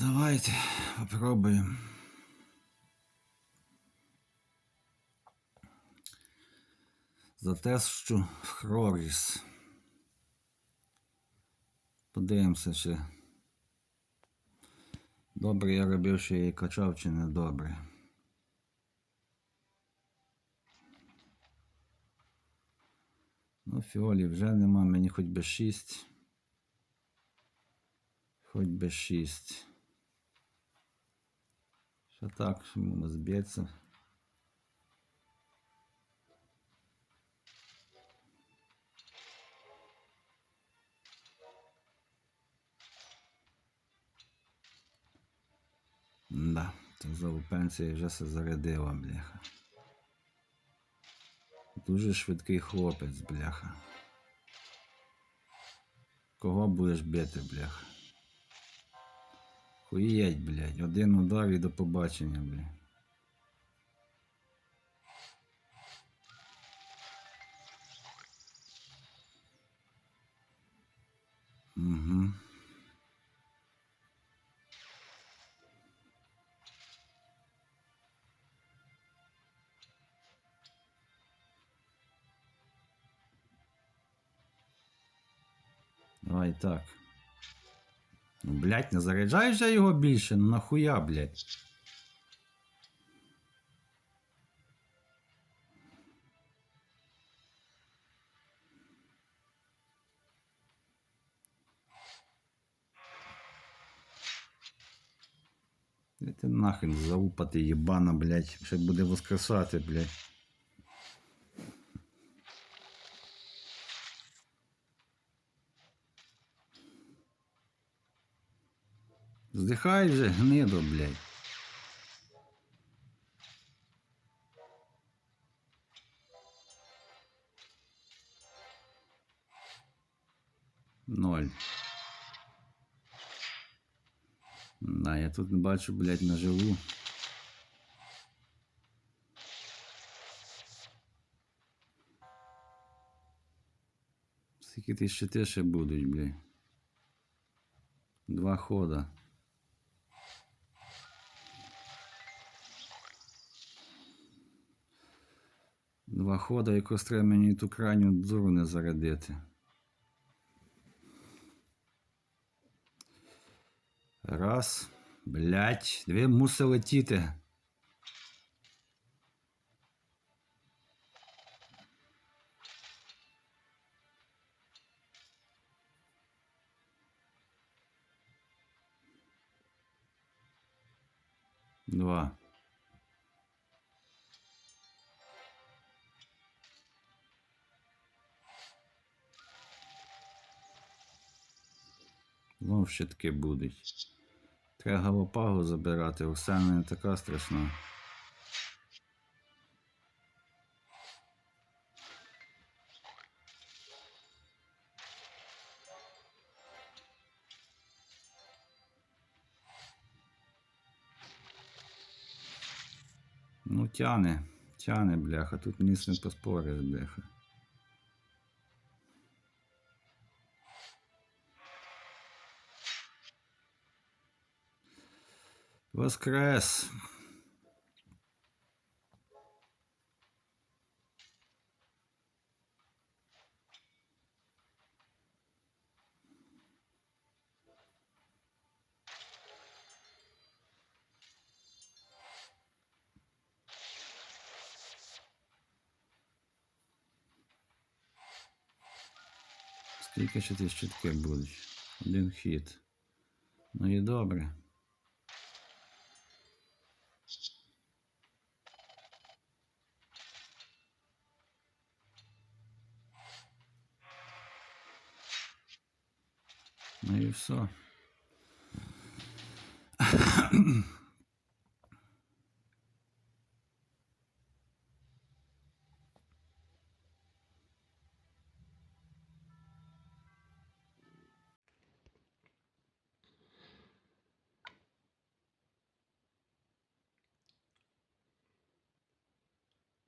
Давайте попробуємо. Затещу Хроріс. Подивимося, чи добре я робив, що я її качав, чи не добре. Ну, фіолі вже нема, мені хоч би 6. Хоч би 6. Що так, що воно зб'ється. Да, то знову пенсія вже все зарядила, бляха. Дуже швидкий хлопець, бляха. Кого будеш бити, бляха? Хуєть, блядь. Один удар і до побачення, блядь. Угу. Давай так. Блядь, не заряджай вже його більше, ну нахуя, блядь. Ти нахрен залупати єбана, блядь, ще буде воскресати, блядь. Здихай вже, гнидо, блядь. Ноль. Да, я тут бачу, блядь, наживу. Скільки ти ще будуть, блядь. Два хода. Два хода, якраз треба мені ту крайню дуру не зарядити. Раз. Блять, дві мусить летіти. Два. Знов щитки будуть. Треба галопагу забирати, Оксана не така страшна. Ну, тяне, тяне, бляха, тут ні з не поспориш, бляха. Воскрес! Скільки ще ті щитки будуть? Один хід. Ну і добре. І все.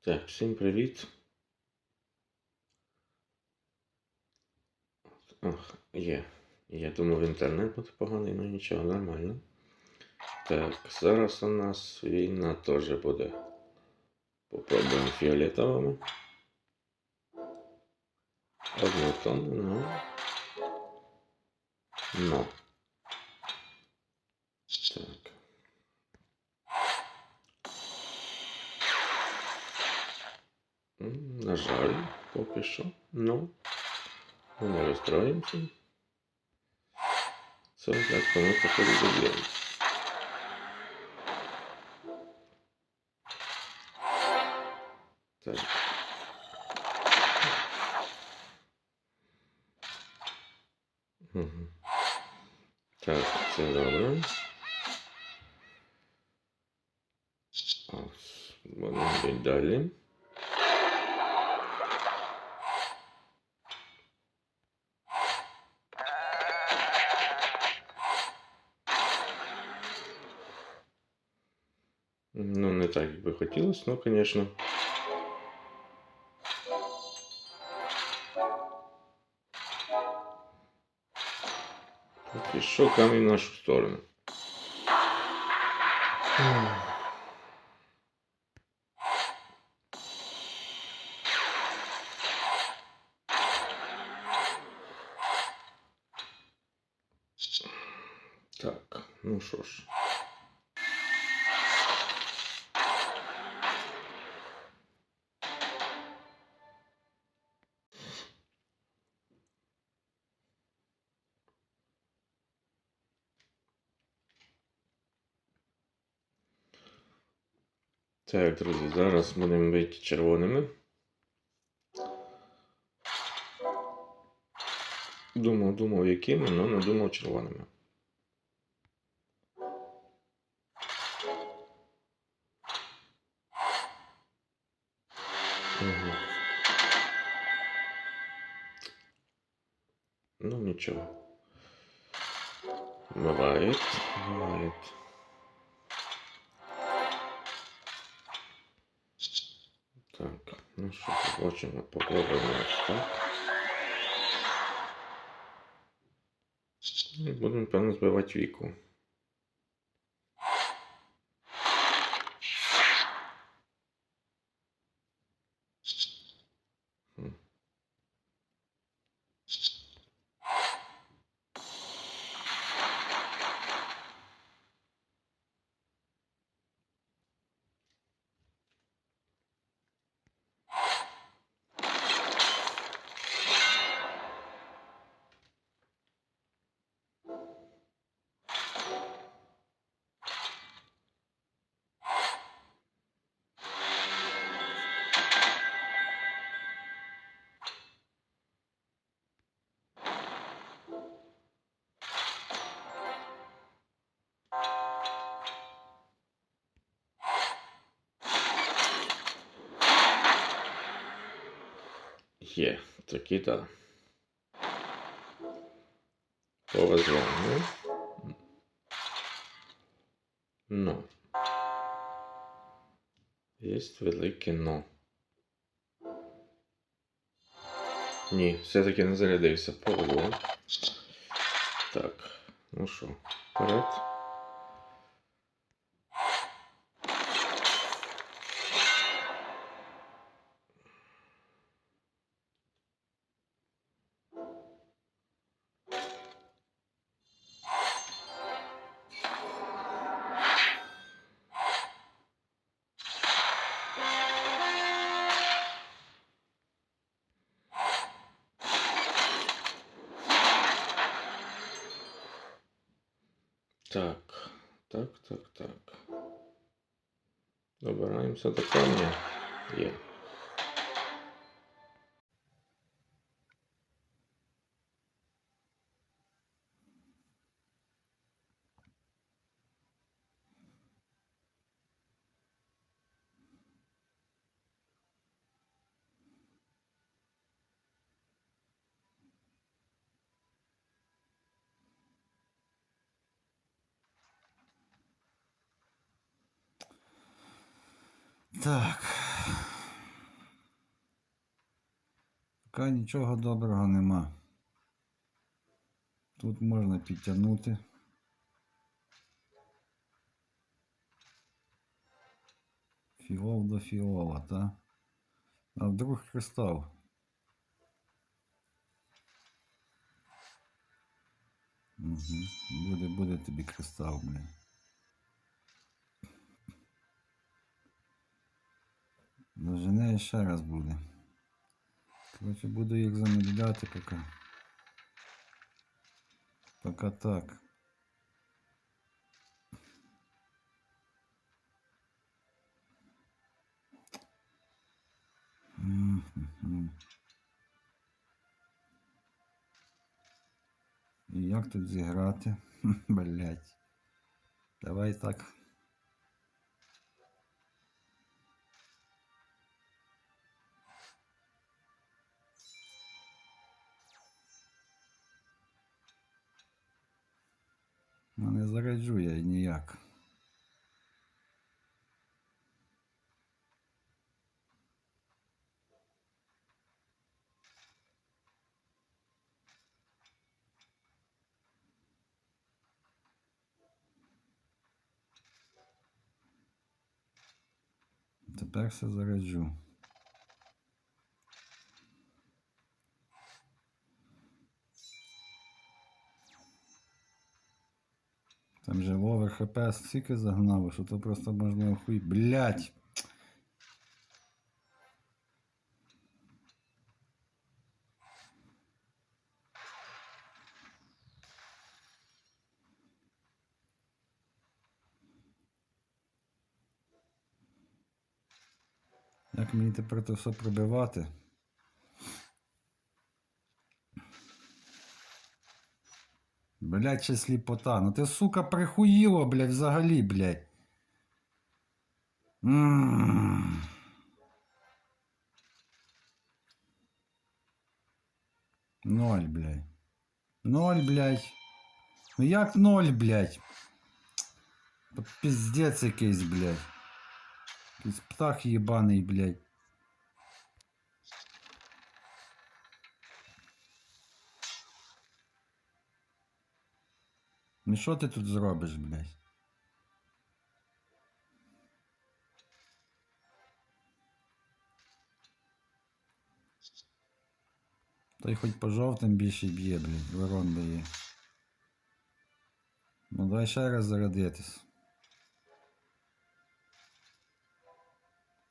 Так, всім привіт. Ах, є. Я думав, інтернет буде поганий, ну нічого, нормально. Так, зараз у нас війна теж буде. Попробуємо фіолетовими. Однотонно, ну. Ну. Так. На жаль, поки що. Ну. Ми не розстроїмося. Це так воно походить до діла. Так. Мгм. Так, це добре. Ось, Будемо так, як би хотілося, ну, звісно. Поки що камінь в нашу сторону. Так, ну що ж. Так, друзі, зараз будемо бити червоними. Думав, думав, якими, але не думав червоними. Угу. Ну, ничего. Бывает, бывает. Так, ну що, побачимо, попробуємо ось так. І будемо, певно, збивати віку. Є, таки так. Повезло, ну. Ну. Є велике но. Ні, все-таки не зарядився. Повезло. Так, ну що, вперед. Так, так, так, так. Добираємося до камня. Є. Так. Пока нічого доброго нема. Тут можна підтягнути. Фіол до фіола, так? А вдруг кристал. Угу. Буде, буде тобі кристал, блін. Дожене і ще раз буде. Короче, буду їх замедляти поки. Поки так. І як тут зіграти? Блять. Давай так. Заряджу я ніяк. Тепер все заряджу. Вовер ХП стільки загнав, що то просто можна охуй. Блять! Як мені тепер це все пробивати? Блять, ще сліпота. Ну ти, сука, прихуїло, блядь, взагалі, блядь. М. Ноль, блядь. Ноль, блядь. Ну як ноль, блядь? Та Пиздець якийсь, блядь. Якийсь птах єбаний, блядь. Ну що ти тут зробиш, блядь? Той хоч по жовтим більше б'є, блядь, ворон дає. Ну давай ще раз зарядитись.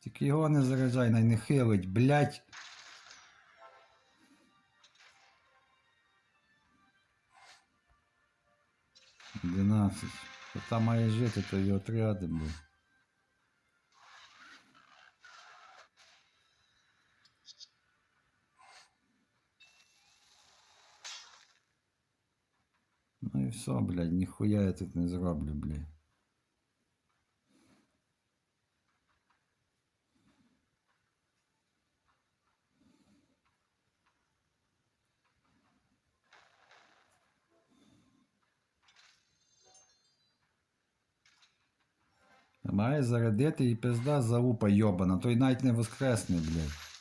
Тільки його не заряджай, най не хилить, блядь. Дванадцять. То там має жити, то його отряди, блядь. Ну і все, блядь, ніхуя я тут не зроблю, блядь. Має зарядити і пизда залупа йобана, той навіть не воскресний, блядь.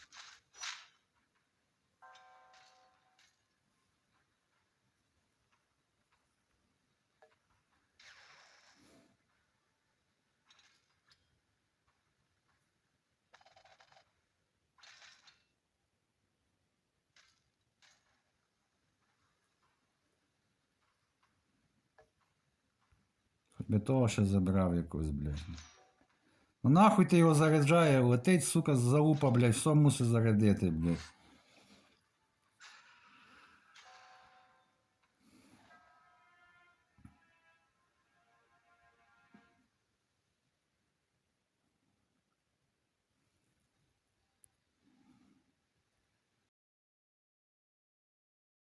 Хоч би того ще забрав якось, блядь. Ну нахуй ти його заряджає, летить, сука, залупа, блядь, все мусить зарядити, блядь.